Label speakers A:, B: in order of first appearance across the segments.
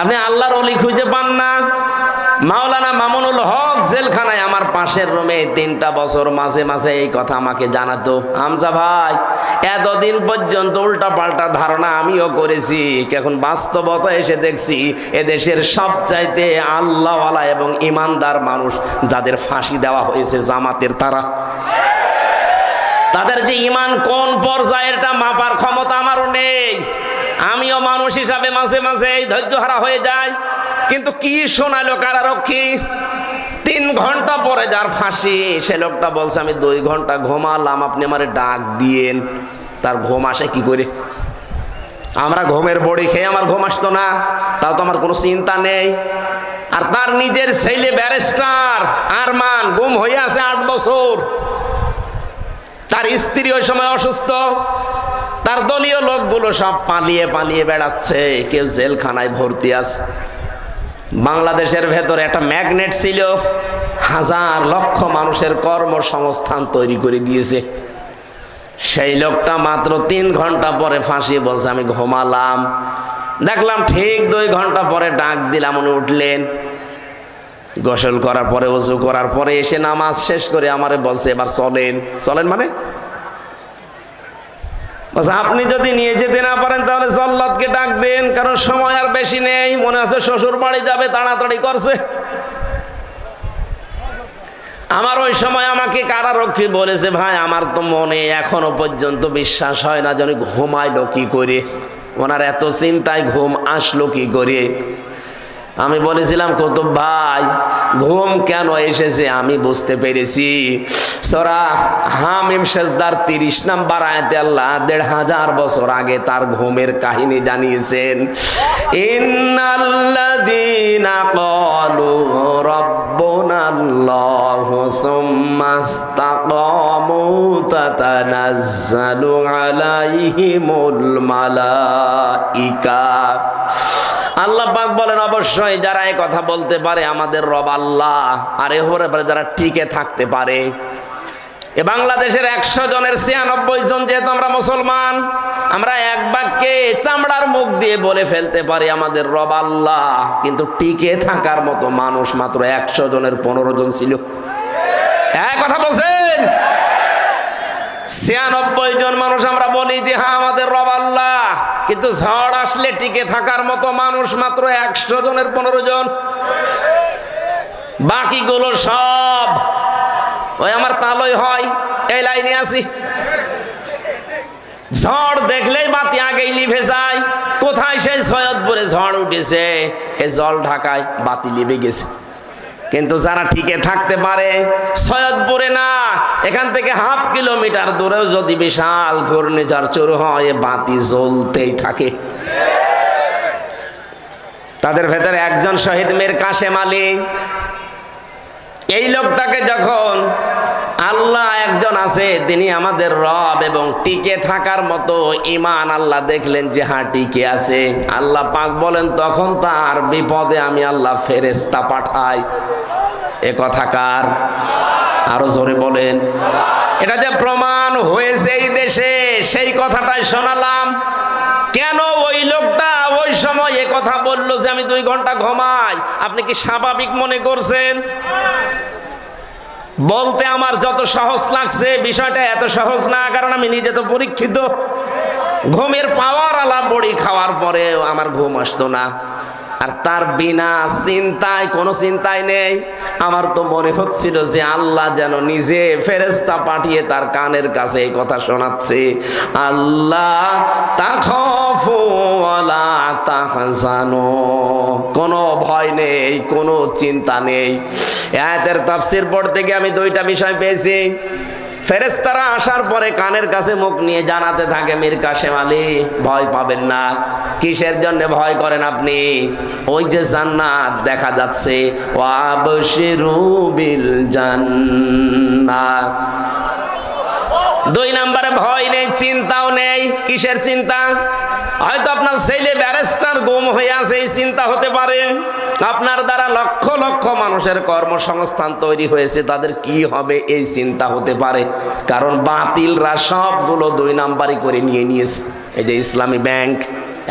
A: আপনি আল্লাহর অলি খুঁজে পান না। মাওলানা মামুনুল হক জেলখানায় আমার পাশের রুমে তিনটা বছর মাঝে মাঝে এই কথা আমাকে জানাতো। হামজা ভাই, এতদিন পর্যন্ত উল্টা পাল্টা ধারণা আমিও করেছি এখন বাস্তবতা এসে দেখছি, এদেশের সবচাইতে আল্লাহওয়ালা এবং ইমানদার মানুষ যাদের ফাঁসি দেওয়া হয়েছে জামাতের তারা। তাদের যে ইমান কোন পর্যায়ের তা মাপার ক্ষমতা আমারও নেই। আমিও মানুষ হিসাবে মাঝে মাঝে এই ধৈর্য হারা হয়ে যায় কিন্তু কি শোনালো কারারক্ষী? তিন ঘণ্টা পরে যার ফাঁসি, সে লোকটা বলছে, আমি দুই ঘণ্টা ঘুমালাম, আপনি আমারে ডাক দিয়েন। তার ঘুম আসে কি করে? আমরা ঘুমের বড়ি খেয়ে আমার ঘুম আসতো না, তাও তো আমার কোনো চিন্তা নেই। আর তার নিজের ছেলে ব্যারিস্টার আরমান, গুম হয়ে আছে আট বছর। তার স্ত্রী ওই সময় অসুস্থ। তার দলীয় লোকগুলো সব পালিয়ে পালিয়ে বেড়াচ্ছে। কেউ জেলখানায় ভর্তি আছে। বাংলাদেশের ভেতরে একটা ম্যাগনেট ছিল। হাজার লক্ষ মানুষের কর্মসংস্থান তৈরি করে দিয়েছে। সেই লোকটা মাত্র তিন ঘণ্টা পরে ফাঁসি বলছে, আমি ঘুমালাম। দেখলাম ঠিক দুই ঘণ্টা পরে ডাক দিলাম, উনি উঠলেন। গোসল করার পরে উজু করার পরে এসে নামাজ শেষ করে আমারে বলছে, এবার চলেন। চলেন মানে? আপনি যদি নিয়ে যেতে না পারেন, তাহলে জল্লাদকে ডাক দেন, কারণ সময় আর বেশি নেই। মনে আছে শ্বশুর বাড়ি যাবে, তাড়াতাড়ি করছে। আমার ওই সময় আমাকে কারারক্ষী বলেছে, ভাই, আমার তো মনে এখনও পর্যন্ত বিশ্বাস হয় না যেন ঘুমাইলো কি করে। ওনার এত চিন্তায় ঘুম আসলো কি করে? আমি বলেছিলাম কত ভাই, ঘুম কেন এসেছে? আমি বুঝতে পেরেছি। সরা হামিম শেষদার তিরিশ নাম্বার আয়াতে আল্লাহ দেড় হাজার বছর আগে তার ঘুমের কাহিনী জানিয়েছেন। আলাইহিমুল মালাইকা। আল্লাহ পাক বলেন, অবশ্যই যারা এই কথা বলতে পারে আমাদের রব আল্লাহ, আর এ হরে পারে যারা টিকে থাকতে পারে। এ বাংলাদেশের একশো জনের ছিয়ানব্বই জন যেহেতু আমরা মুসলমান, আমরা এক বাক্যে চামড়ার মুখ দিয়ে বলে ফেলতে পারি আমাদের রব আল্লাহ, কিন্তু টিকে থাকার মতো মানুষ মাত্র একশো জনের পনেরো জন ছিল। এক কথা বলছেন? ছিয়ানব্বই জন মানুষ আমরা বলি যে হ্যাঁ আমাদের রব আল্লাহ। কিন্তু ঝড় আসলে টিকে থাকার মতো মানুষ মাত্র একশো জনের পনেরো জন। বাকিগুলো সব, ওই আমার তালই হয়, এই লাইনে আছি। ঝড় দেখলেই বাতি আগেই লিভে যায়। কোথায় সেই সৈয়দপুরে ঝড় উঠেছে? এই জল ঢাকায় বাতি লিভে গেছে। কিন্তু যারা ঠিকে থাকতে পারে, সৈয়দপুরে না, এখান থেকে হাফ কিলোমিটার দূরেও যদি বিশাল ঘূর্ণিঝড় চুরু হয় বাতি জ্বলতেই থাকে। তাদের ভেতরে একজন শহীদ মেয়ের কাশেম আলী। এই লোকটাকে যখন একজন আছে, তিনি আমাদের রব এবং টিকে থাকার মতো ইমান আল্লাহ দেখলেন যে হ্যাঁ টিকে আছে। আল্লাহ পাক বলেন, তখন তার বিপদে আমি আল্লাহ ফেরেস্তা পাঠাই। এ কথাকার আরও জোরে বলেন। এটা যে প্রমাণ হয়েছে এই দেশে, সেই কথাটাই শোনালাম। কেন ওই লোকটা ওই সময় এ কথা বলল যে, আমি দুই ঘণ্টা ঘুমাই? আপনি কি স্বাভাবিক মনে করছেন? বলতে আমার যত সহজ লাগছে, বিষয়টা এত সহজ না, কারণ আমি নিজে তো পরীক্ষিত। ঘুমের পাওয়ার আলা বড়ি খাওয়ার পরে আমার ঘুম আসতো না। আর তার বিনা চিন্তায়, কোনো চিন্তায় নেই। আমার তো মনে হচ্ছিল যে আল্লাহ যেন নিজে ফেরেস্তা পাঠিয়ে তার কানের কাছে এই কথা শোনাচ্ছে। আল্লাহ তাখফু ভয় নেই চিন্তা নেই। পড়তে গিয়ে আমি দুইটা বিষয় পেয়েছি। ফেরেস্তারা আসার পরে কানের কাছে মুখ নিয়ে জানাতে থাকে, মীর কাশেম আলী, ভয় পাবেন না। কিসের জন্য ভয় করেন আপনি? ওই যে জান্নাত দেখা যাচ্ছে। ওয়াবশিরু জান্নাত। দুই নাম্বারে ভয় নেই, চিন্তাও নেই, কিসের চিন্তা? হয়তো আপনার ছেলে ব্যারিস্টার গুম হয়ে আছে, এই চিন্তা হতে পারে। আপনার দ্বারা লক্ষ লক্ষ মানুষের কর্মসংস্থান তৈরি হয়েছে, তাদের কি হবে এই চিন্তা হতে পারে? কারণ বাতিলরা সবগুলো দুই নাম্বারই করে নিয়ে নিয়েছে। এই যে ইসলামী ব্যাংক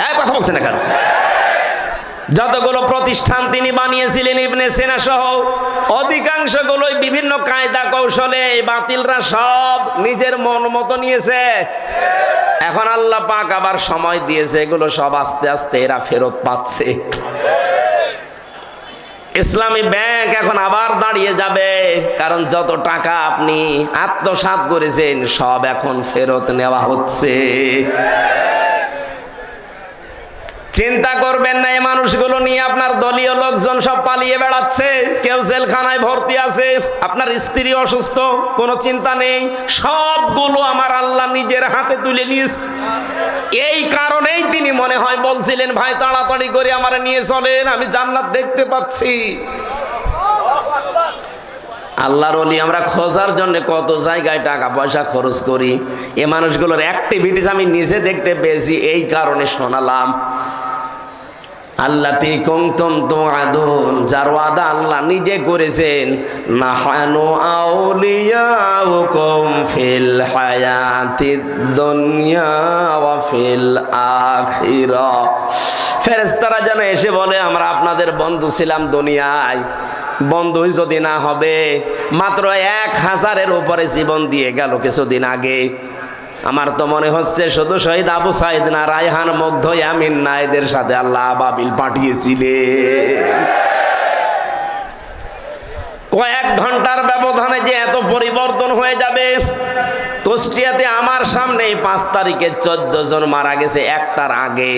A: এক কথা বলছে না কেন? যতগুলো প্রতিষ্ঠান তিনি বানিয়েছিলেন ইবনে সেনা সহ, অধিকাংশগুলোই বিভিন্ন কায়দা কৌশলে বাতিলরা সব নিজের মন মতো নিয়েছে। এখন আল্লাহ পাক আবার সময় দিয়েছে, এগুলো সব আস্তে আস্তে এরা ফেরত পাচ্ছে। ইসলামী ব্যাংক এখন আবার দাঁড়িয়ে যাবে, কারণ যত টাকা আপনি আত্মসাৎ করেছেন, সব এখন ফেরত নেওয়া হচ্ছে। চিন্তা করবেন না, এই মানুষগুলো নিয়ে আপনার দলীয় লোকজন সব পালিয়ে বেড়াচ্ছে। কেউ জেলখানায় ভর্তি আছে, আপনার স্ত্রী অসুস্থ, কোনো চিন্তা নেই, সবগুলো আমার আল্লাহ নিজের হাতে তুলে নিয়েছে। এই কারণেই তিনি মনে হয় বলছিলেন, ভাই, তাড়াতাড়ি করে আমার নিয়ে চলেন, আমি জান্নাত দেখতে পাচ্ছি। আল্লাহর অলি আমরা খোঁজার জন্য কত জায়গায় টাকা পয়সা খরচ করি। এ মানুষগুলোর অ্যাক্টিভিটিস আমি নিজে দেখতে পেয়েছি, এই কারণে শোনালাম। আল্লাহ কুমতুম তো আদুন যার ওয়াদা আল্লাহ নিজে করেছেন না হানু আউলিয়াউকুম ফিল হায়াতিদ দুনিয়া ওয়া ফিল আখিরা। ফেরেশতারা যেন এসে বলে, আমরা আপনাদের বন্ধু ছিলাম দুনিয়ায়, বন্ধুই যদি না হবে, মাত্র এক হাজারের উপরে জীবন দিয়ে গেল কিছুদিন আগে। আমার তো মনে হচ্ছে শুধু শহীদ আবু সাইদ না, রায়হান, মুগ্ধ, ইয়ামিন না সাথে আল্লাহ বাবিল পাঠিয়েছিলেন কয়েক ঘণ্টার ব্যবধানে যে এত পরিবর্তন হয়ে যাবে, কুষ্টিয়াতে আমার সামনে পাঁচ তারিখে চোদ্দ জন মারা গেছে, একটার আগে।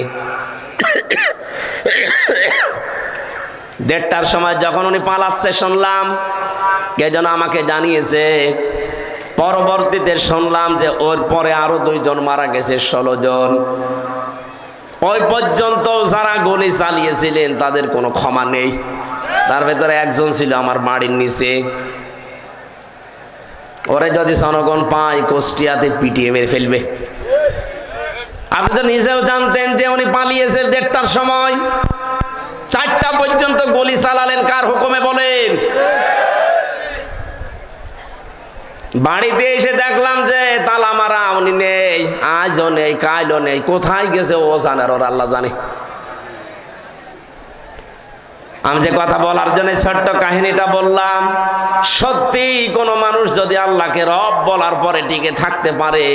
A: দেড়টার সময় যখন উনি পালাচ্ছে শুনলাম, কে যেন আমাকে জানিয়েছে পরবর্তীতে শুনলাম যে ওর পরে আরও দুইজন মারা গেছে, ষোলো জন। ওই পর্যন্ত যারা গুলি চালিয়েছিলেন, তাদের কোনো ক্ষমা নেই। তার ভেতরে একজন ছিল আমার বাড়ির নিচে। ওরে যদি জনগণ পায়, কুষ্টিয়াতে পিটিয়ে মেরে ফেলবে। আপনি তো নিজেও জানতেন যে উনি পালিয়েছে দেড়টার সময়। চারটা পর্যন্ত গলি চালালেন, কার হুকুমে বলেন? বাড়িতে এসে দেখলাম যে তালা মারা উনি নেই, আজও নেই কাইলও নেই। কোথায় গেছে ও জানে আর ওর আল্লাহ জানে। আমি যে কথা বলার জন্য ছোট্ট কাহিনীটা বললাম, সত্যি কোন মানুষ যদি আল্লাহকে রব বলার পরে টিকে থাকতে পারে,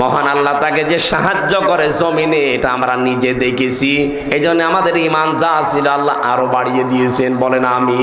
A: মহান আল্লাহ তাকে যে সাহায্য করে জমিনে, এটা আমরা নিজে দেখেছি। এই আমাদের ইমান যা ছিল আল্লাহ আরও বাড়িয়ে দিয়েছেন, বলেন আমি